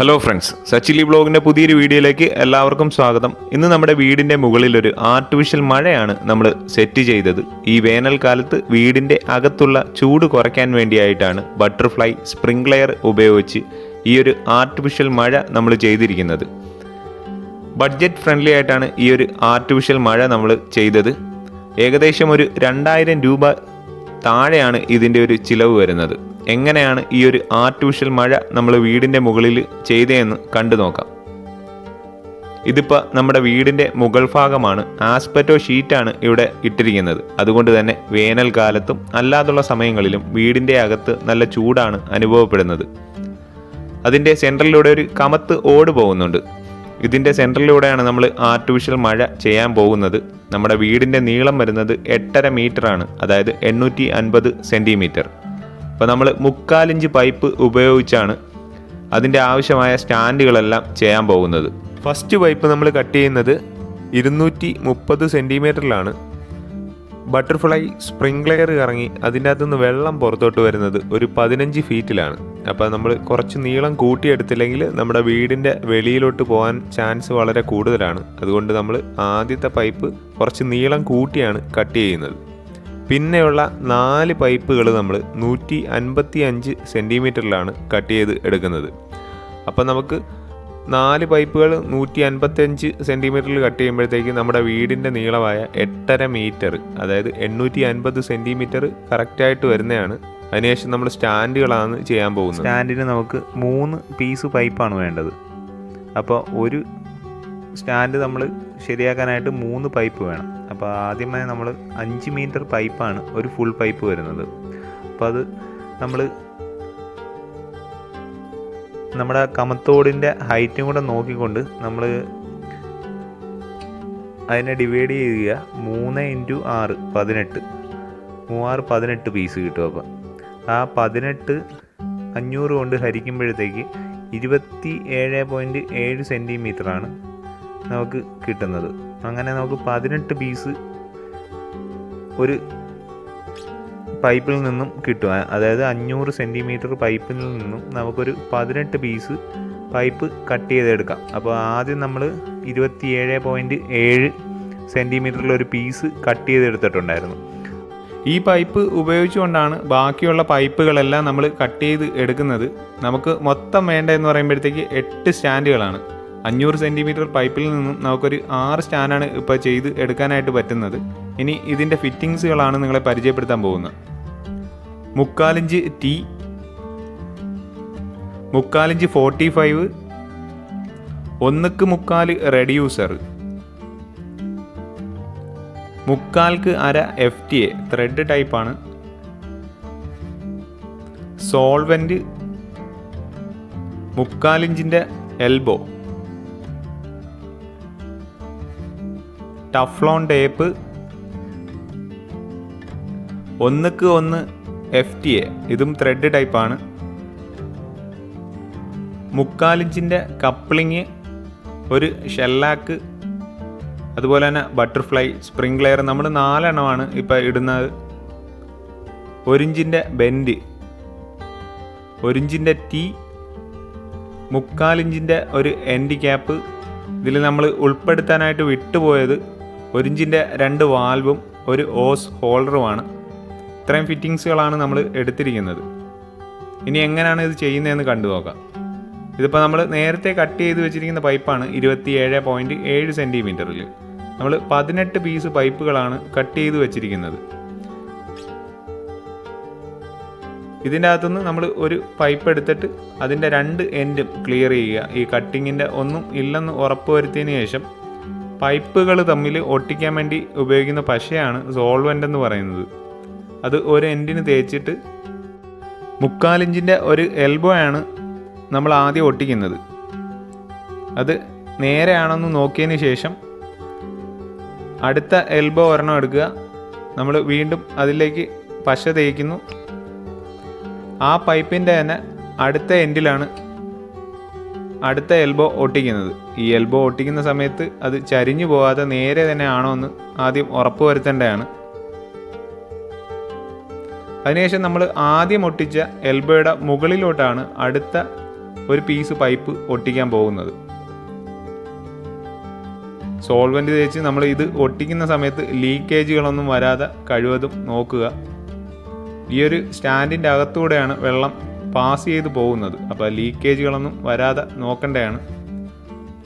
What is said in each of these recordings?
Hello friends സച്ചിലി ബ്ലോഗിന്റെ പുതിയൊരു വീഡിയോയിലേക്ക് എല്ലാവർക്കും സ്വാഗതം. ഇന്ന് നമ്മുടെ വീടിന്റെ മുകളിലൊരു ആർട്ടിഫിഷ്യൽ മഴയാണ് നമ്മൾ സെറ്റ് ചെയ്തത്. ഈ വേനൽക്കാലത്ത് വീടിന്റെ അകത്തുള്ള ചൂട് കുറയ്ക്കാൻ വേണ്ടിയായിട്ടാണ് ബട്ടർഫ്ലൈ സ്പ്രിംഗ്ലെയർ ഉപയോഗിച്ച് ഈ ഒരു ആർട്ടിഫിഷ്യൽ മഴ നമ്മൾ ചെയ്തിരിക്കുന്നത്. ബഡ്ജറ്റ് ഫ്രണ്ട്ലി ആയിട്ടാണ് ഈ ഒരു ആർട്ടിഫിഷ്യൽ മഴ നമ്മൾ ചെയ്തത്. ഏകദേശം ഒരു രണ്ടായിരം രൂപ താഴെയാണ് ഇതിന്റെ ഒരു ചിലവ് വരുന്നത്. എങ്ങനെയാണ് ഈ ഒരു ആർട്ടിഫിഷ്യൽ മഴ നമ്മൾ വീടിന്റെ മുകളിൽ ചെയ്തതെന്ന് കണ്ടു നോക്കാം. ഇതിപ്പോൾ നമ്മുടെ വീടിന്റെ മുകൾ ഭാഗമാണ് ആസ്പെറ്റോ ഷീറ്റാണ് ഇവിടെ ഇട്ടിരിക്കുന്നത്. അതുകൊണ്ട് തന്നെ വേനൽക്കാലത്തും അല്ലാതുള്ള സമയങ്ങളിലും വീടിന്റെ അകത്ത് നല്ല ചൂടാണ് അനുഭവപ്പെടുന്നത്. അതിന്റെ സെൻട്രലിലൂടെ ഒരു കമത്ത് ഓട് പോകുന്നുണ്ട്. ഇതിന്റെ സെൻട്രലിലൂടെയാണ് നമ്മൾ ആർട്ടിഫിഷ്യൽ മഴ ചെയ്യാൻ പോകുന്നത്. നമ്മുടെ വീടിന്റെ നീളം വരുന്നത് എട്ടര മീറ്ററാണ് അതായത് എണ്ണൂറ്റി അൻപത് സെന്റിമീറ്റർ അപ്പോൾ നമ്മൾ മുക്കാലിഞ്ച് പൈപ്പ് ഉപയോഗിച്ചാണ് അതിന്റെ ആവശ്യമായ സ്റ്റാൻഡുകളെല്ലാം ചെയ്യാൻ പോകുന്നത്. ഫസ്റ്റ് പൈപ്പ് നമ്മൾ കട്ട് ചെയ്യുന്നത് ഇരുന്നൂറ്റി മുപ്പത് സെന്റിമീറ്ററിലാണ് ബട്ടർഫ്ലൈ സ്പ്രിംഗ്ലെയർ ഇറങ്ങി അതിന്റെ അകത്തുനിന്ന് വെള്ളം പുറത്തോട്ട് വരുന്നത് ഒരു പതിനഞ്ച് ഫീറ്റിലാണ്. അപ്പോൾ നമ്മൾ കുറച്ച് നീളം കൂട്ടിയെടുത്തില്ലെങ്കിൽ നമ്മുടെ വീടിന്റെ വെളിയിലോട്ട് പോകാൻ ചാൻസ് വളരെ കൂടുതലാണ്. അതുകൊണ്ട് നമ്മൾ ആദ്യത്തെ പൈപ്പ് കുറച്ച് നീളം കൂട്ടിയാണ് കട്ട് ചെയ്യുന്നത്. പിന്നെയുള്ള നാല് പൈപ്പുകൾ നമ്മൾ നൂറ്റി അൻപത്തി അഞ്ച് സെന്റിമീറ്ററിലാണ് കട്ട് ചെയ്ത് എടുക്കുന്നത്. അപ്പോൾ നമുക്ക് നാല് പൈപ്പുകൾ നൂറ്റി അൻപത്തഞ്ച് സെന്റിമീറ്ററിൽ കട്ട് ചെയ്യുമ്പോഴത്തേക്ക് നമ്മുടെ വീടിന്റെ നീളമായ എട്ടര മീറ്റർ അതായത് എണ്ണൂറ്റി അൻപത് സെന്റിമീറ്റർ കറക്റ്റായിട്ട് വരുന്നതാണ്. അതിനുശേഷം നമ്മൾ സ്റ്റാൻഡുകളാണ് ചെയ്യാൻ പോകുന്നത്. സ്റ്റാൻഡിന് നമുക്ക് മൂന്ന് പീസ് പൈപ്പാണ് വേണ്ടത്. അപ്പോൾ ഒരു സ്റ്റാൻഡ് നമ്മൾ ശരിയാക്കാനായിട്ട് മൂന്ന് പൈപ്പ് വേണം. അപ്പോൾ ആദ്യമായി നമ്മൾ അഞ്ച് മീറ്റർ പൈപ്പാണ് ഒരു ഫുൾ പൈപ്പ് വരുന്നത്. അപ്പോൾ അത് നമ്മൾ നമ്മുടെ കമത്തോടിന്റെ ഹൈറ്റും കൂടെ നോക്കിക്കൊണ്ട് നമ്മൾ അതിനെ ഡിവൈഡ് ചെയ്യുക. മൂന്ന് ഇന്റു ആറ് പതിനെട്ട്. മൂവാറ് പതിനെട്ട് പീസ് കിട്ടും അപ്പം. ആ പതിനെട്ട് അഞ്ഞൂറ് കൊണ്ട് ഹരിക്കുമ്പോഴത്തേക്ക് ഇരുപത്തി ഏഴ് പോയിന്റ് ഏഴ് സെന്റിമീറ്ററാണ് നമുക്ക് കിട്ടുന്നത്. അങ്ങനെ നമുക്ക് പതിനെട്ട് പീസ് ഒരു പൈപ്പിൽ നിന്നും കിട്ടും. അതായത് അഞ്ഞൂറ് സെന്റിമീറ്റർ പൈപ്പിൽ നിന്നും നമുക്കൊരു പതിനെട്ട് പീസ് പൈപ്പ് കട്ട് ചെയ്തെടുക്കാം. അപ്പോൾ ആദ്യം നമ്മൾ ഇരുപത്തി ഏഴ് പോയിന്റ് ഏഴ് സെന്റിമീറ്ററിലൊരു പീസ് കട്ട് ചെയ്തെടുത്തിട്ടുണ്ടായിരുന്നു. ഈ പൈപ്പ് ഉപയോഗിച്ചുകൊണ്ടാണ് ബാക്കിയുള്ള പൈപ്പുകളെല്ലാം നമ്മൾ കട്ട് ചെയ്ത് എടുക്കുന്നത്. നമുക്ക് മൊത്തം വേണ്ടതെന്ന് പറയുമ്പോഴത്തേക്ക് എട്ട് സ്റ്റാൻഡുകളാണ് അഞ്ഞൂറ് സെന്റിമീറ്റർ പൈപ്പിൽ നിന്നും നമുക്കൊരു ആറ് സ്റ്റാൻഡാണ് ഇപ്പോൾ ചെയ്ത് എടുക്കാനായിട്ട് പറ്റുന്നത്. ഇനി ഇതിന്റെ ഫിറ്റിങ്സുകളാണ് നിങ്ങളെ പരിചയപ്പെടുത്താൻ പോകുന്നത്. മുക്കാലിഞ്ച് ടി മുക്കാലിഞ്ച് ഫോർട്ടി ഫൈവ് ഒന്നുക്ക് മുക്കാൽ റെഡ്യൂസർ മുക്കാൽക്ക് അര എഫ് ടി എ ത്രെഡ് ടൈപ്പാണ്. സോൾവെന്റ് മുക്കാലിഞ്ചിന്റെ എൽബോ. ടഫ്ലോൺ ടേപ്പ് ഒന്നുക്ക് ഒന്ന് എഫ് ടി എ ഇതും ത്രെഡ് ടൈപ്പാണ് മുക്കാലിഞ്ചിന്റെ കപ്ലിങ് ഒരു ഷെല്ലാക്ക് അതുപോലെ തന്നെ ബട്ടർഫ്ലൈ സ്പ്രിംഗ്ലെയർ നമ്മൾ നാലെണ്ണമാണ് ഇപ്പോൾ ഇടുന്നത്. ഒരിഞ്ചിന്റെ ബെൻഡ് ഒരിഞ്ചിന്റെ ടീ മുക്കാലിഞ്ചിന്റെ ഒരു എൻഡ് ക്യാപ്പ് ഇതിൽ നമ്മൾ ഉൾപ്പെടുത്താനായിട്ട് വിട്ടുപോയത് ഒരിഞ്ചിന്റെ രണ്ട് വാൽവും ഒരു ഓസ് ഹോൾഡറുമാണ്. ഇത്രയും ഫിറ്റിങ്സുകളാണ് നമ്മൾ എടുത്തിരിക്കുന്നത്. ഇനി എങ്ങനെയാണ് ഇത് ചെയ്യുന്നതെന്ന് കണ്ടു നോക്കാം. ഇതിപ്പോൾ നമ്മൾ നേരത്തെ കട്ട് ചെയ്ത് വെച്ചിരിക്കുന്ന പൈപ്പാണ് ഇരുപത്തി ഏഴ് പോയിന്റ് ഏഴ് സെന്റിമീറ്ററിൽ നമ്മൾ പതിനെട്ട് പീസ് പൈപ്പുകളാണ് കട്ട് ചെയ്ത് വെച്ചിരിക്കുന്നത്. ഇതിന്റെ അകത്തുനിന്ന് നമ്മൾ ഒരു പൈപ്പ് എടുത്തിട്ട് അതിന്റെ രണ്ട് എൻഡും ക്ലിയർ ചെയ്യുക. ഈ കട്ടിങ്ങിന്റെ ഒന്നും ഇല്ലെന്ന് ഉറപ്പ് വരുത്തിയതിന് ശേഷം പൈപ്പുകൾ തമ്മിൽ ഒട്ടിക്കാൻ വേണ്ടി ഉപയോഗിക്കുന്ന പശയാണ് സോൾവെന്റ് എന്ന് പറയുന്നത്. അത് ഒരു എൻഡിന് തേച്ചിട്ട് മുക്കാലിഞ്ചിന്റെ ഒരു എൽബോ ആണ് നമ്മൾ ആദ്യം ഒട്ടിക്കുന്നത്. അത് നേരെയാണെന്ന് നോക്കിയതിന് ശേഷം അടുത്ത എൽബോ ഒരെണ്ണം എടുക്കുക. നമ്മൾ വീണ്ടും അതിലേക്ക് പശ തേക്കുന്നു. ആ പൈപ്പിന്റെ തന്നെ അടുത്ത എൻഡിലാണ് അടുത്ത എൽബോ ഒട്ടിക്കുന്നത്. ഈ എൽബോ ഒട്ടിക്കുന്ന സമയത്ത് അത് ചരിഞ്ഞു പോകാതെ നേരെ തന്നെ ആണോ എന്ന് ആദ്യം ഉറപ്പ് വരുത്തേണ്ടതാണ്. അതിനുശേഷം നമ്മൾ ആദ്യം ഒട്ടിച്ച എൽബോയുടെ മുകളിലോട്ടാണ് അടുത്ത ഒരു പീസ് പൈപ്പ് ഒട്ടിക്കാൻ പോകുന്നത്. സോൾവെന്റ് തേച്ച് നമ്മൾ ഇത് ഒട്ടിക്കുന്ന സമയത്ത് ലീക്കേജുകളൊന്നും വരാതെ കഴിവതും നോക്കുക. ഈ ഒരു സ്റ്റാൻഡിന്റെ അകത്തൂടെയാണ് വെള്ളം പാസ് ചെയ്ത് പോകുന്നത്. അപ്പോൾ ലീക്കേജുകളൊന്നും വരാതെ നോക്കേണ്ടതാണ്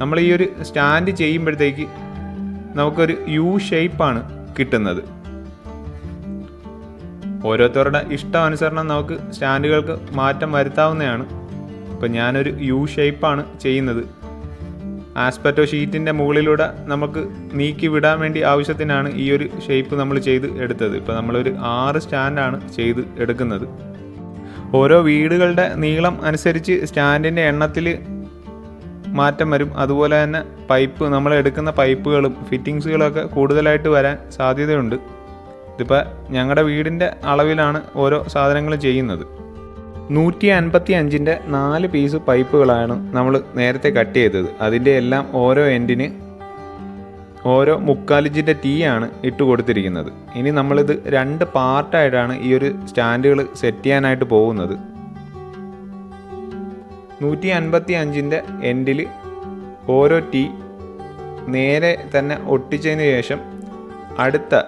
നമ്മൾ ഈ ഒരു സ്റ്റാൻഡ് ചെയ്യുമ്പോഴത്തേക്ക് നമുക്കൊരു യു ഷേപ്പാണ് കിട്ടുന്നത്. ഓരോരുത്തരുടെ ഇഷ്ടാനുസരണം നമുക്ക് സ്റ്റാൻഡുകൾക്ക് മാറ്റം വരുത്താവുന്നതാണ്. ഇപ്പം ഞാനൊരു യു ഷേപ്പാണ് ചെയ്യുന്നത്. ആസ്പെറ്റോ ഷീറ്റിന്റെ മുകളിലൂടെ നമുക്ക് നീക്കി വിടാൻ വേണ്ടി ആവശ്യത്തിനാണ് ഈ ഒരു ഷേപ്പ് നമ്മൾ ചെയ്ത് എടുത്തത്. ഇപ്പോൾ നമ്മളൊരു ആറ് സ്റ്റാൻഡാണ് ചെയ്ത് എടുക്കുന്നത്. ഓരോ വീടുകളുടെ നീളം അനുസരിച്ച് സ്റ്റാൻഡിന്റെ എണ്ണത്തിൽ മാറ്റം വരും. അതുപോലെ തന്നെ പൈപ്പ് നമ്മൾ എടുക്കുന്ന പൈപ്പുകളും ഫിറ്റിങ്സുകളൊക്കെ കൂടുതലായിട്ട് വരാൻ സാധ്യതയുണ്ട്. ഇതിപ്പോൾ ഞങ്ങളുടെ വീടിന്റെ അളവിലാണ് ഓരോ സാധനങ്ങൾ ചെയ്യുന്നത്. നൂറ്റി അൻപത്തി അഞ്ചിന്റെ നാല് പീസ് പൈപ്പുകളാണ് നമ്മൾ നേരത്തെ കട്ട് ചെയ്തത്. അതിന്റെ എല്ലാം ഓരോ എൻഡിന് ഓരോ മുക്കാലിഞ്ചിന്റെ ടീ ആണ് ഇട്ട് കൊടുത്തിരിക്കുന്നത്. ഇനി നമ്മളിത് രണ്ട് പാർട്ടായിട്ടാണ് ഈ ഒരു സ്റ്റാൻഡുകൾ സെറ്റ് ചെയ്യാനായിട്ട് പോകുന്നത്. നൂറ്റി അൻപത്തി അഞ്ചിന്റെ എൻഡിൽ ഓരോ ടീ നേരെ തന്നെ ഒട്ടിച്ചതിന് ശേഷം അടുത്ത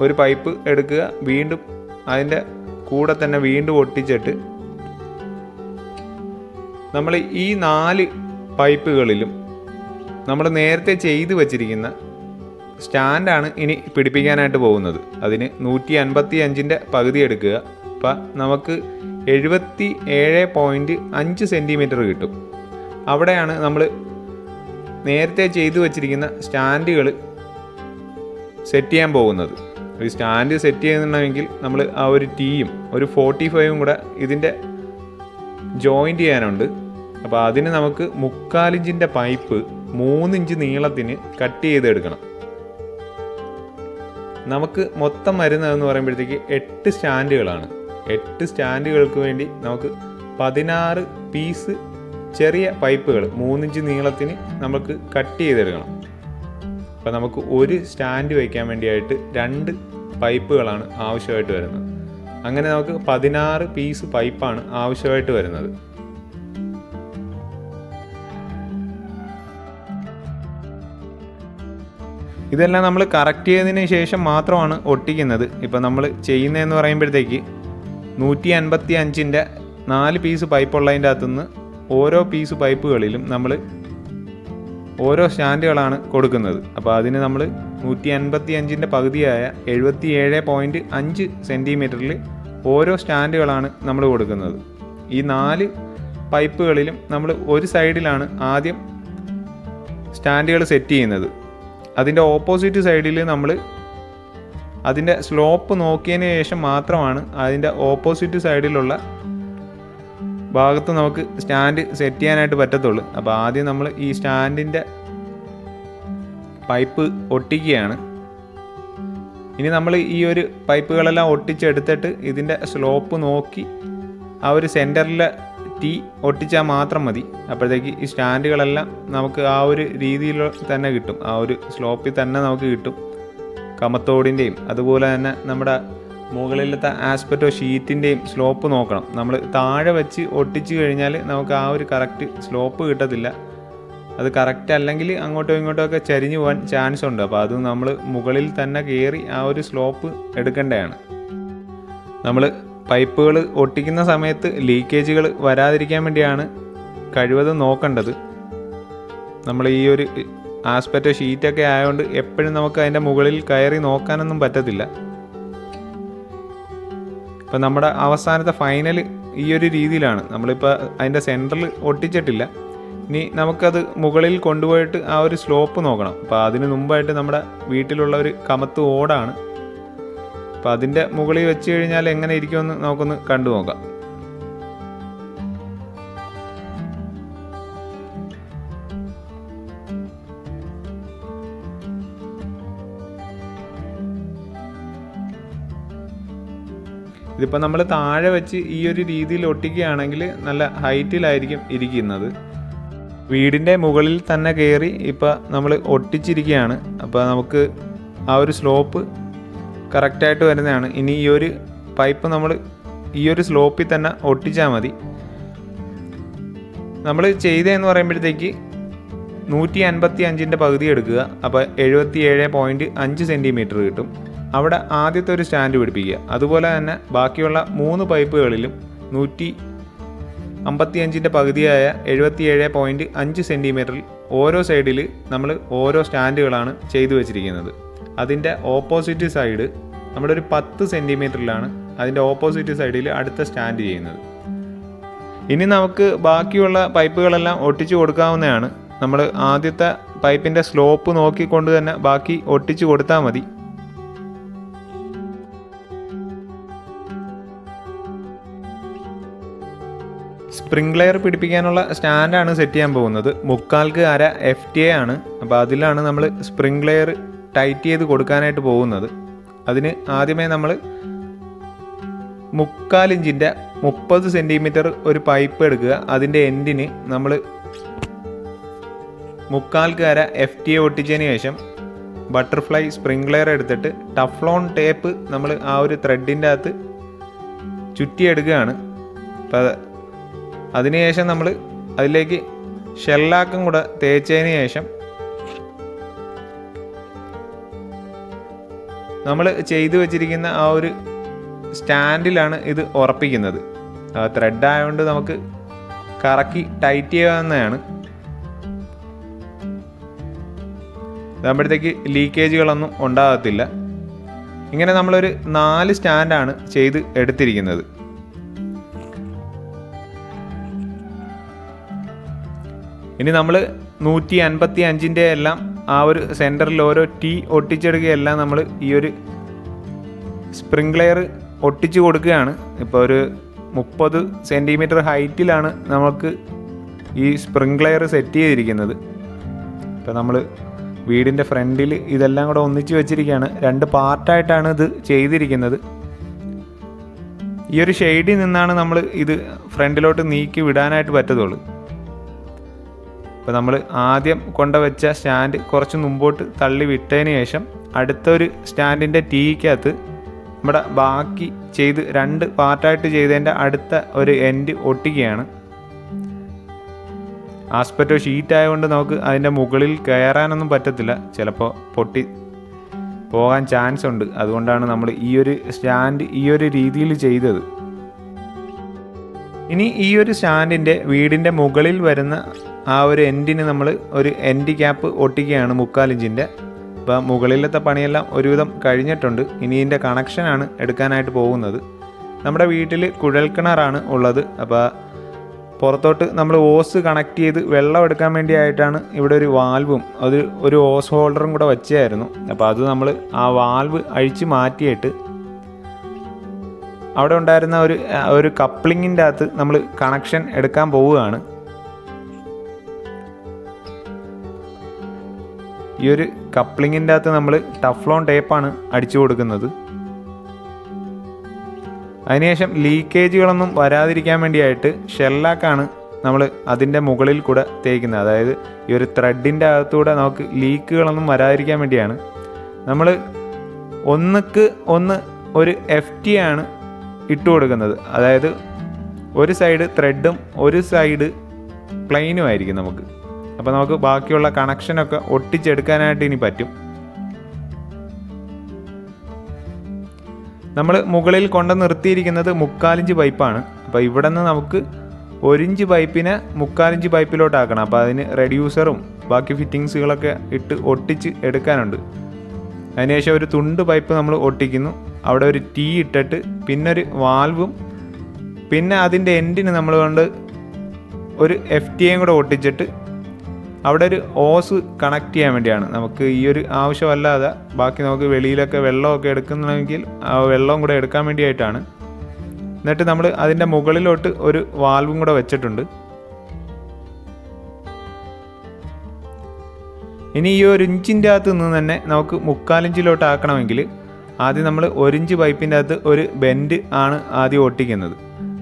ഒരു പൈപ്പ് എടുക്കുക. വീണ്ടും അതിന്റെ കൂടെ തന്നെ വീണ്ടും ഒട്ടിച്ചിട്ട് നമ്മൾ ഈ നാല് പൈപ്പുകളിലും നമ്മൾ നേരത്തെ ചെയ്തു വച്ചിരിക്കുന്ന സ്റ്റാൻഡാണ് ഇനി പിടിപ്പിക്കാനായിട്ട് പോകുന്നത്. അതിന് നൂറ്റി അൻപത്തി അഞ്ചിന്റെ പകുതി എടുക്കുക. അപ്പം നമുക്ക് എഴുപത്തി ഏഴ് പോയിന്റ് അഞ്ച് സെന്റിമീറ്റർ കിട്ടും. അവിടെയാണ് നമ്മൾ നേരത്തെ ചെയ്തു വച്ചിരിക്കുന്ന സ്റ്റാൻഡുകൾ സെറ്റ് ചെയ്യാൻ പോകുന്നത്. ഒരു സ്റ്റാൻഡ് സെറ്റ് ചെയ്യുന്നുണ്ടെങ്കിൽ നമ്മൾ ആ ഒരു ടീയും ഒരു ഫോർട്ടി ഫൈവും കൂടെ ഇതിന്റെ ജോയിന്റ് ചെയ്യാനുണ്ട്. അപ്പോൾ അതിന് നമുക്ക് മുക്കാലിഞ്ചിന്റെ പൈപ്പ് മൂന്നിഞ്ച് നീളത്തിന് കട്ട് ചെയ്തെടുക്കണം. നമുക്ക് മൊത്തം വരുന്നതെന്ന് പറയുമ്പോഴത്തേക്ക് എട്ട് സ്റ്റാൻഡുകളാണ്. എട്ട് സ്റ്റാൻഡുകൾക്ക് വേണ്ടി നമുക്ക് പതിനാറ് പീസ് ചെറിയ പൈപ്പുകൾ മൂന്നിഞ്ച് നീളത്തിന് നമുക്ക് കട്ട് ചെയ്തെടുക്കണം. അപ്പോൾ നമുക്ക് ഒരു സ്റ്റാൻഡ് വയ്ക്കാൻ വേണ്ടിയായിട്ട് രണ്ട് പൈപ്പുകളാണ് ആവശ്യമായിട്ട് വരുന്നത്. അങ്ങനെ നമുക്ക് പതിനാറ് പീസ് പൈപ്പാണ് ആവശ്യമായിട്ട് വരുന്നത്. ഇതെല്ലാം നമ്മൾ കറക്റ്റ് ചെയ്തതിന് ശേഷം മാത്രമാണ് ഒട്ടിക്കുന്നത്. ഇപ്പോൾ നമ്മൾ ചെയ്യുന്നതെന്ന് പറയുമ്പോഴത്തേക്ക് നൂറ്റി അൻപത്തി അഞ്ചിന്റെ നാല് പീസ് പൈപ്പ് ഉള്ളതിന്റെ അകത്തുനിന്ന് ഓരോ പീസ് പൈപ്പുകളിലും നമ്മൾ ഓരോ സ്റ്റാൻഡുകളാണ് കൊടുക്കുന്നത്. അപ്പോൾ അതിന് നമ്മൾ നൂറ്റി അൻപത്തി അഞ്ചിന്റെ പകുതിയായ എഴുപത്തി ഏഴ് പോയിന്റ് അഞ്ച് സെന്റിമീറ്ററിൽ ഓരോ സ്റ്റാൻഡുകളാണ് നമ്മൾ കൊടുക്കുന്നത്. ഈ നാല് പൈപ്പുകളിലും നമ്മൾ ഒരു സൈഡിലാണ് ആദ്യം സ്റ്റാൻഡുകൾ സെറ്റ് ചെയ്യുന്നത്. അതിന്റെ ഓപ്പോസിറ്റ് സൈഡിൽ നമ്മൾ അതിന്റെ സ്ലോപ്പ് നോക്കിയതിന് ശേഷം മാത്രമാണ് അതിന്റെ ഓപ്പോസിറ്റ് സൈഡിലുള്ള ഭാഗത്ത് നമുക്ക് സ്റ്റാൻഡ് സെറ്റ് ചെയ്യാനായിട്ട് പറ്റത്തുള്ളൂ. അപ്പോൾ ആദ്യം നമ്മൾ ഈ സ്റ്റാൻഡിന്റെ പൈപ്പ് ഒട്ടിക്കുകയാണ്. ഇനി നമ്മൾ ഈ ഒരു പൈപ്പുകളെല്ലാം ഒട്ടിച്ചെടുത്തിട്ട് ഇതിന്റെ സ്ലോപ്പ് നോക്കി ആ ഒരു സെന്ററിലെ ടീ ഒട്ടിച്ചാൽ മാത്രം മതി. അപ്പോഴത്തേക്ക് ഈ സ്റ്റാൻഡുകളെല്ലാം നമുക്ക് ആ ഒരു രീതിയിൽ തന്നെ കിട്ടും. ആ ഒരു സ്ലോപ്പിൽ തന്നെ നമുക്ക് കിട്ടും. കമത്തോടിന്റെയും അതുപോലെ തന്നെ നമ്മുടെ മുകളിലത്തെ ആസ്പെറ്റോ ഷീറ്റിന്റെയും സ്ലോപ്പ് നോക്കണം. നമ്മൾ താഴെ വെച്ച് ഒട്ടിച്ച് കഴിഞ്ഞാൽ നമുക്ക് ആ ഒരു കറക്റ്റ് സ്ലോപ്പ് കിട്ടത്തില്ല. അത് കറക്റ്റ് അല്ലെങ്കിൽ അങ്ങോട്ടോ ഇങ്ങോട്ടോ ഒക്കെ ചരിഞ്ഞു പോകാൻ ചാൻസ് ഉണ്ട്. അപ്പോൾ അത് നമ്മൾ മുകളിൽ തന്നെ കയറി ആ ഒരു സ്ലോപ്പ് എടുക്കേണ്ടതാണ്. നമ്മൾ പൈപ്പുകൾ ഒട്ടിക്കുന്ന സമയത്ത് ലീക്കേജുകൾ വരാതിരിക്കാൻ വേണ്ടിയാണ് കഴിവതും നോക്കേണ്ടത്. നമ്മൾ ഈ ഒരു ആസ്പെറ്റോ ഷീറ്റൊക്കെ ആയതുകൊണ്ട് എപ്പോഴും നമുക്ക് അതിന്റെ മുകളിൽ കയറി നോക്കാനൊന്നും പറ്റത്തില്ല. ഇപ്പം നമ്മുടെ അവസാനത്തെ ഫൈനൽ ഈ ഒരു രീതിയിലാണ്. നമ്മളിപ്പോൾ അതിന്റെ സെന്ററിൽ ഒട്ടിച്ചിട്ടില്ല. ഇനി നമുക്കത് മുകളിൽ കൊണ്ടുപോയിട്ട് ആ ഒരു സ്ലോപ്പ് നോക്കണം. അപ്പോൾ അതിന് മുമ്പായിട്ട് നമ്മുടെ വീട്ടിലുള്ള ഒരു കമത്ത് ഓടാണ്. അപ്പോൾ അതിന്റെ മുകളിൽ വെച്ച് കഴിഞ്ഞാൽ എങ്ങനെ ഇരിക്കുമെന്ന് നമുക്കൊന്ന് കണ്ടു നോക്കാം. ഇതിപ്പോൾ നമ്മൾ താഴെ വെച്ച് ഈ ഒരു രീതിയിൽ ഒട്ടിക്കുകയാണെങ്കിൽ നല്ല ഹൈറ്റിലായിരിക്കും ഇരിക്കുന്നത്. വീടിന്റെ മുകളിൽ തന്നെ കയറി ഇപ്പോൾ നമ്മൾ ഒട്ടിച്ചിരിക്കുകയാണ്. അപ്പോൾ നമുക്ക് ആ ഒരു സ്ലോപ്പ് കറക്റ്റായിട്ട് വരുന്നതാണ്. ഇനി ഈ ഒരു പൈപ്പ് നമ്മൾ ഈ ഒരു സ്ലോപ്പിൽ തന്നെ ഒട്ടിച്ചാൽ മതി. നമ്മൾ ചെയ്തതെന്ന് പറയുമ്പോഴത്തേക്ക് നൂറ്റി അൻപത്തി അഞ്ചിന്റെ പകുതി എടുക്കുക. അപ്പോൾ എഴുപത്തി ഏഴ് പോയിന്റ് അഞ്ച് സെന്റിമീറ്റർ കിട്ടും. അവിടെ ആദ്യത്തെ ഒരു സ്റ്റാൻഡ് പിടിപ്പിക്കുക. അതുപോലെ തന്നെ ബാക്കിയുള്ള മൂന്ന് പൈപ്പുകളിലും നൂറ്റി അമ്പത്തി അഞ്ചിന്റെ പകുതിയായ എഴുപത്തി ഏഴ് പോയിന്റ് അഞ്ച് സെന്റിമീറ്ററിൽ ഓരോ സൈഡിൽ നമ്മൾ ഓരോ സ്റ്റാൻഡുകളാണ് ചെയ്തു വെച്ചിരിക്കുന്നത്. അതിന്റെ ഓപ്പോസിറ്റ് സൈഡ് നമ്മുടെ ഒരു പത്ത് സെന്റിമീറ്ററിലാണ് അതിന്റെ ഓപ്പോസിറ്റ് സൈഡിൽ അടുത്ത സ്റ്റാൻഡ് ചെയ്യുന്നത്. ഇനി നമുക്ക് ബാക്കിയുള്ള പൈപ്പുകളെല്ലാം ഒട്ടിച്ചു കൊടുക്കാവുന്നതാണ്. നമ്മൾ ആദ്യത്തെ പൈപ്പിന്റെ സ്ലോപ്പ് നോക്കിക്കൊണ്ട് തന്നെ ബാക്കി ഒട്ടിച്ചു കൊടുത്താൽ മതി. സ്പ്രിംഗ്ലെയർ പിടിപ്പിക്കാനുള്ള സ്റ്റാൻഡാണ് സെറ്റ് ചെയ്യാൻ പോകുന്നത്. മുക്കാൽക്ക് അര എഫ് ടി എ ആണ്. അപ്പോൾ അതിലാണ് നമ്മൾ സ്പ്രിംഗ്ലെയർ ടൈറ്റ് ചെയ്ത് കൊടുക്കാനായിട്ട് പോകുന്നത്. അതിന് ആദ്യമേ നമ്മൾ മുക്കാലിഞ്ചിന്റെ മുപ്പത് സെന്റിമീറ്റർ ഒരു പൈപ്പ് എടുക്കുക. അതിന്റെ എൻഡിന് നമ്മൾ മുക്കാൽ കര എഫ് ടി എ ഒട്ടിച്ചതിന് ശേഷം ബട്ടർഫ്ലൈ സ്പ്രിംഗ്ലെയർ എടുത്തിട്ട് ടഫ്ലോൺ ടേപ്പ് നമ്മൾ ആ ഒരു ത്രെഡിന്റെ അകത്ത് ചുറ്റിയെടുക്കുകയാണ്. അപ്പം അതിനുശേഷം നമ്മൾ അതിലേക്ക് ഷെല്ലാക്കും കൂടെ തേച്ചതിന് ശേഷം നമ്മൾ ചെയ്തു വച്ചിരിക്കുന്ന ആ ഒരു സ്റ്റാൻഡിലാണ് ഇത് ഉറപ്പിക്കുന്നത്. ത്രെഡ് ആയതുകൊണ്ട് നമുക്ക് കറക്കി ടൈറ്റ് ചെയ്യാവുന്നതാണ് ഇതാകുമ്പോഴത്തേക്ക് ലീക്കേജുകളൊന്നും ഉണ്ടാകത്തില്ല. ഇങ്ങനെ നമ്മളൊരു നാല് സ്റ്റാൻഡാണ് ചെയ്ത് എടുത്തിരിക്കുന്നത്. ഇനി നമ്മൾ നൂറ്റി അൻപത്തി അഞ്ചിന്റെ എല്ലാം ആ ഒരു സെന്ററിൽ ഓരോ ടീ ഒട്ടിച്ചെടുക്കുകയെല്ലാം നമ്മൾ ഈ ഒരു സ്പ്രിംഗ്ലെയർ ഒട്ടിച്ചു കൊടുക്കുകയാണ്. ഇപ്പോൾ ഒരു മുപ്പത് സെന്റിമീറ്റർ ഹൈറ്റിലാണ് നമുക്ക് ഈ സ്പ്രിംഗ്ലെയർ സെറ്റ് ചെയ്തിരിക്കുന്നത്. ഇപ്പോൾ നമ്മൾ വീടിന്റെ ഫ്രണ്ടിൽ ഇതെല്ലാം കൂടെ ഒന്നിച്ച് വെച്ചിരിക്കുകയാണ്. രണ്ട് പാർട്ടായിട്ടാണ് ഇത് ചെയ്തിരിക്കുന്നത്. ഈ ഒരു ഷെയ്ഡിൽ നിന്നാണ് നമ്മൾ ഇത് ഫ്രണ്ടിലോട്ട് നീക്കി വിടാനായിട്ട് പറ്റത്തുള്ളൂ. ഇപ്പോൾ നമ്മൾ ആദ്യം കൊണ്ടുവച്ച സ്റ്റാൻഡ് കുറച്ച് മുമ്പോട്ട് തള്ളി വിട്ടതിന് ശേഷം അടുത്തൊരു സ്റ്റാൻഡിന്റെ ടീക്കകത്ത് നമ്മുടെ ബാക്കി ചെയ്ത് രണ്ട് പാർട്ടായിട്ട് ചെയ്തതിന്റെ അടുത്ത ഒരു എൻഡ് ഒട്ടിക്കുകയാണ്. ആസ്പെറ്റോ ഷീറ്റ് ആയതുകൊണ്ട് നമുക്ക് അതിന്റെ മുകളിൽ കയറാനൊന്നും പറ്റത്തില്ല. ചിലപ്പോൾ പൊട്ടി പോകാൻ ചാൻസ് ഉണ്ട്. അതുകൊണ്ടാണ് നമ്മൾ ഈ ഒരു സ്റ്റാൻഡ് ഈ ഒരു രീതിയിൽ ചെയ്തത്. ഇനി ഈ ഒരു സ്റ്റാൻഡിന്റെ വീടിന്റെ മുകളിൽ വരുന്ന ആ ഒരു എൻഡിന് നമ്മൾ ഒരു എൻഡി ക്യാപ്പ് ഒട്ടിക്കുകയാണ് മുക്കാലിഞ്ചിന്റെ അപ്പോൾ മുകളിലത്തെ പണിയെല്ലാം ഒരുവിധം കഴിഞ്ഞിട്ടുണ്ട്. ഇനി ഇതിന്റെ കണക്ഷനാണ് എടുക്കാനായിട്ട് പോകുന്നത്. നമ്മുടെ വീട്ടിൽ കുഴൽക്കിണറാണ് ഉള്ളത്. അപ്പോൾ പുറത്തോട്ട് നമ്മൾ ഓസ് കണക്ട് ചെയ്ത് വെള്ളം എടുക്കാൻ വേണ്ടിയായിട്ടാണ് ഇവിടെ ഒരു വാൽവും അത് ഒരു ഓസ് ഹോൾഡറും കൂടെ വെച്ചായിരുന്നു അപ്പോൾ അത് നമ്മൾ ആ വാൽവ് അഴിച്ച് മാറ്റിയിട്ട് അവിടെ ഉണ്ടായിരുന്ന ഒരു ഒരു കപ്ലിങ്ങിന്റെ അകത്ത് നമ്മൾ കണക്ഷൻ എടുക്കാൻ പോവുകയാണ്. ഈ ഒരു കപ്ലിങ്ങിന്റെ അകത്ത് നമ്മൾ ടഫ്ലോൺ ടേപ്പാണ് അടിച്ചു കൊടുക്കുന്നത്. അതിനുശേഷം ലീക്കേജുകളൊന്നും വരാതിരിക്കാൻ വേണ്ടിയായിട്ട് ഷെല്ലാക്കാണ് നമ്മൾ അതിന്റെ മുകളിൽ കൂടെ തേക്കുന്നത്. അതായത് ഈ ഒരു ത്രെഡിന്റെ അകത്തൂടെ നമുക്ക് ലീക്കുകളൊന്നും വരാതിരിക്കാൻ വേണ്ടിയാണ്. നമ്മൾ ഒന്നുക്ക് ഒന്ന് ഒരു എഫ് ടി ആണ് ഇട്ട് കൊടുക്കുന്നത്. അതായത് ഒരു സൈഡ് ത്രെഡും ഒരു സൈഡ് പ്ലെയിനും ആയിരിക്കും നമുക്ക്. അപ്പോൾ നമുക്ക് ബാക്കിയുള്ള കണക്ഷനൊക്കെ ഒട്ടിച്ചെടുക്കാനായിട്ട് ഇനി പറ്റും. നമ്മൾ മുകളിൽ കൊണ്ട് നിർത്തിയിരിക്കുന്നത് മുക്കാലിഞ്ച് പൈപ്പാണ്. അപ്പോൾ ഇവിടെ നിന്ന് നമുക്ക് ഒരിഞ്ച് പൈപ്പിനെ മുക്കാലിഞ്ച് പൈപ്പിലോട്ടാക്കണം. അപ്പോൾ അതിന് റെഡ്യൂസറും ബാക്കി ഫിറ്റിങ്സുകളൊക്കെ ഇട്ട് ഒട്ടിച്ച് എടുക്കാനുണ്ട്. അതിനുശേഷം ഒരു തുണ്ട് പൈപ്പ് നമ്മൾ ഒട്ടിക്കുന്നു. അവിടെ ഒരു ടീ ഇട്ടിട്ട് പിന്നെ ഒരു വാൽവും പിന്നെ അതിന്റെ എൻഡിന് നമ്മൾ കൊണ്ട് ഒരു എഫ് ടി എയും കൂടെ ഒട്ടിച്ചിട്ട് അവിടെ ഒരു ഓസ് കണക്ട് ചെയ്യാൻ വേണ്ടിയാണ്. നമുക്ക് ഈ ഒരു ആവശ്യമല്ലാതെ ബാക്കി നമുക്ക് വെളിയിലൊക്കെ വെള്ളമൊക്കെ എടുക്കുന്നെങ്കിൽ ആ വെള്ളവും കൂടെ എടുക്കാൻ വേണ്ടിയായിട്ടാണ്. എന്നിട്ട് നമ്മൾ അതിന്റെ മുകളിലോട്ട് ഒരു വാൽവും കൂടെ വെച്ചിട്ടുണ്ട്. ഇനി ഈ ഒരു ഇഞ്ചിന്റെ അകത്ത് നിന്ന് തന്നെ നമുക്ക് മുക്കാലിഞ്ചിലോട്ട് ആക്കണമെങ്കിൽ ആദ്യം നമ്മൾ ഒരിഞ്ച് പൈപ്പിന്റെ അകത്ത് ഒരു ബെൻഡ് ആണ് ആദ്യം ഒട്ടിക്കുന്നത്.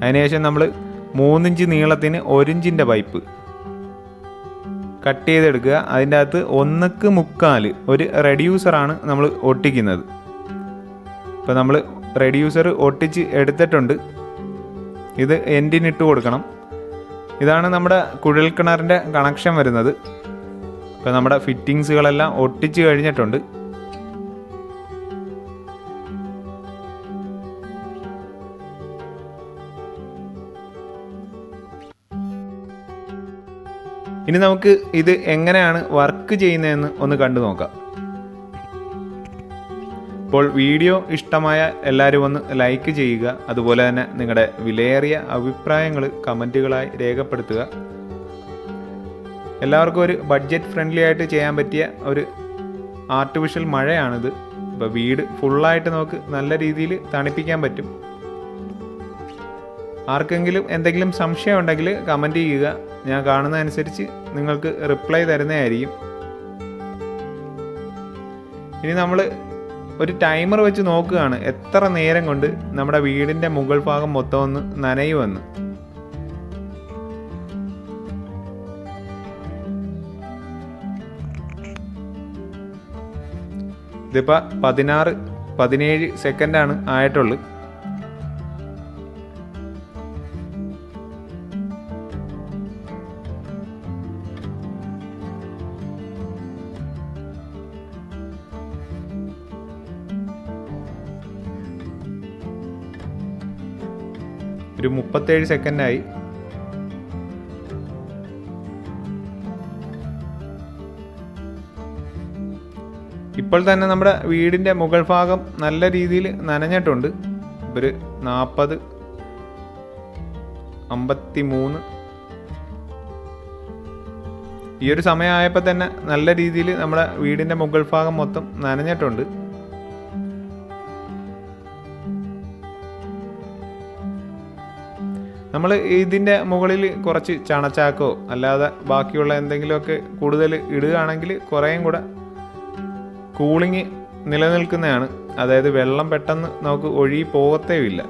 അതിനുശേഷം നമ്മൾ മൂന്നിഞ്ച് നീളത്തിന് ഒരിഞ്ചിന്റെ പൈപ്പ് കട്ട് ചെയ്തെടുക്കുക. അതിന്റെ അകത്ത് ഒന്നക്ക് മുക്കാൽ ഒരു റെഡ്യൂസറാണ് നമ്മൾ ഒട്ടിക്കുന്നത്. ഇപ്പോൾ നമ്മൾ റെഡ്യൂസർ ഒട്ടിച്ച് എടുത്തിട്ടുണ്ട്. ഇത് എൻഡിനിട്ട് കൊടുക്കണം. ഇതാണ് നമ്മുടെ കുഴൽ കുഴൽക്കിണറിന്റെ കണക്ഷൻ വരുന്നത്. ഇപ്പോൾ നമ്മുടെ ഫിറ്റിങ്സുകളെല്ലാം ഒട്ടിച്ച് കഴിഞ്ഞിട്ടുണ്ട്. ഇനി നമുക്ക് ഇത് എങ്ങനെയാണ് വർക്ക് ചെയ്യുന്നതെന്ന് ഒന്ന് കണ്ടു നോക്കാം. ഇപ്പോൾ വീഡിയോ ഇഷ്ടമായ എല്ലാവരും ഒന്ന് ലൈക്ക് ചെയ്യുക അതുപോലെ തന്നെ നിങ്ങളുടെ വിലയേറിയ അഭിപ്രായങ്ങൾ കമന്റുകളായി രേഖപ്പെടുത്തുക. എല്ലാവർക്കും ഒരു ബഡ്ജറ്റ് ഫ്രണ്ട്ലി ആയിട്ട് ചെയ്യാൻ പറ്റിയ ഒരു ആർട്ടിഫിഷ്യൽ മഴയാണിത്. ഇപ്പോൾ വീട് ഫുള്ളായിട്ട് നമുക്ക് നല്ല രീതിയിൽ തണുപ്പിക്കാൻ പറ്റും. ആർക്കെങ്കിലും എന്തെങ്കിലും സംശയം ഉണ്ടെങ്കിൽ കമന്റ് ചെയ്യുക. ഞാൻ കാണുന്ന അനുസരിച്ച് നിങ്ങൾക്ക് റിപ്ലൈ തരുന്നതായിരിക്കും. ഇനി നമ്മൾ ഒരു ടൈമർ വെച്ച് നോക്കുകയാണ് എത്ര നേരം കൊണ്ട് നമ്മുടെ വീടിന്റെ മുകൾ ഭാഗം മൊത്തം ഒന്ന് നനയുമെന്ന്. ഇതിപ്പോൾ പതിനാറ് പതിനേഴ് സെക്കൻഡാണ് ആയിട്ടുള്ളൂ. മുപ്പത്തേഴ് സെക്കൻഡായി. ഇപ്പോൾ തന്നെ നമ്മുടെ വീടിന്റെ മുകൾ ഭാഗം നല്ല രീതിയിൽ നനഞ്ഞിട്ടുണ്ട്. ഒരു നാൽപ്പത് അമ്പത്തി മൂന്ന് ഈ ഒരു സമയമായപ്പോൾ തന്നെ നല്ല രീതിയിൽ നമ്മുടെ വീടിന്റെ മുകൾ ഭാഗം മൊത്തം നനഞ്ഞിട്ടുണ്ട്. നമ്മൾ ഇതിന്റെ മുകളിൽ കുറച്ച് ചണച്ചാക്കോ അല്ലാതെ ബാക്കിയുള്ള എന്തെങ്കിലുമൊക്കെ കൂടുതൽ ഇടുകയാണെങ്കിൽ കുറേയും കൂടെ കൂളിങ് നിലനിൽക്കുന്നതാണ്. അതായത് വെള്ളം പെട്ടെന്ന് നമുക്ക് ഒഴുകി പോകത്തേയില്ല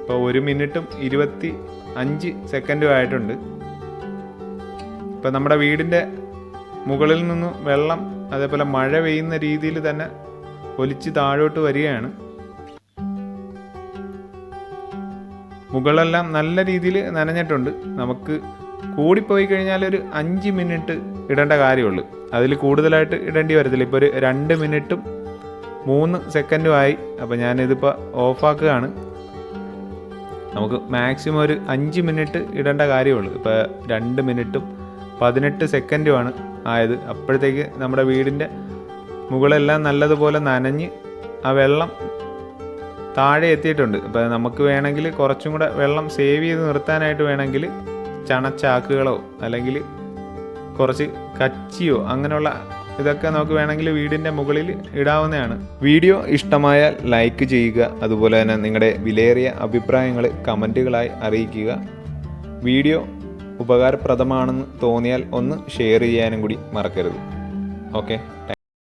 ഇപ്പോൾ ഒരു മിനിറ്റും ഇരുപത്തി അഞ്ച് സെക്കൻഡും ആയിട്ടുണ്ട്. ഇപ്പം നമ്മുടെ വീടിന്റെ മുകളിൽ നിന്ന് വെള്ളം അതേപോലെ മഴ പെയ്യുന്ന രീതിയിൽ തന്നെ ഒലിച്ച് താഴോട്ട് വരികയാണ്. മുകളെല്ലാം നല്ല രീതിയിൽ നനഞ്ഞിട്ടുണ്ട്. നമുക്ക് കൂടിപ്പോയി കഴിഞ്ഞാൽ ഒരു അഞ്ച് മിനിറ്റ് ഇടേണ്ട കാര്യമുള്ളൂ. അതിൽ കൂടുതലായിട്ട് ഇടേണ്ടി വരത്തില്ല. ഇപ്പോൾ ഒരു രണ്ട് മിനിറ്റും മൂന്ന് സെക്കൻഡും ആയി. അപ്പോൾ ഞാനിതിപ്പോൾ ഓഫാക്കുകയാണ്. നമുക്ക് മാക്സിമം ഒരു അഞ്ച് മിനിറ്റ് ഇടേണ്ട കാര്യമുള്ളൂ. ഇപ്പോൾ രണ്ട് മിനിറ്റും പതിനെട്ട് സെക്കൻഡുമാണ് ആയത്. അപ്പോഴത്തേക്ക് നമ്മുടെ വീടിന്റെ മുകളെല്ലാം നല്ലതുപോലെ നനഞ്ഞ് ആ വെള്ളം താഴെ എത്തിയിട്ടുണ്ട്. അപ്പോൾ നമുക്ക് വേണമെങ്കിൽ കുറച്ചും കൂടെ വെള്ളം സേവ് ചെയ്ത് നിർത്താനായിട്ട് വേണമെങ്കിൽ ചണച്ചാക്കുകളോ അല്ലെങ്കിൽ കുറച്ച് കച്ചിയോ അങ്ങനെയുള്ള ഇതൊക്കെ നമുക്ക് വേണമെങ്കിൽ വീടിന്റെ മുകളിൽ ഇടാവുന്നതാണ്. വീഡിയോ ഇഷ്ടമായാൽ ലൈക്ക് ചെയ്യുക. അതുപോലെ തന്നെ നിങ്ങളുടെ വിലയേറിയ അഭിപ്രായങ്ങൾ കമന്റുകളായി അറിയിക്കുക. വീഡിയോ ഉപകാരപ്രദമാണെന്ന് തോന്നിയാൽ ഒന്ന് ഷെയർ ചെയ്യാനും കൂടി മറക്കരുത്. ഓക്കെ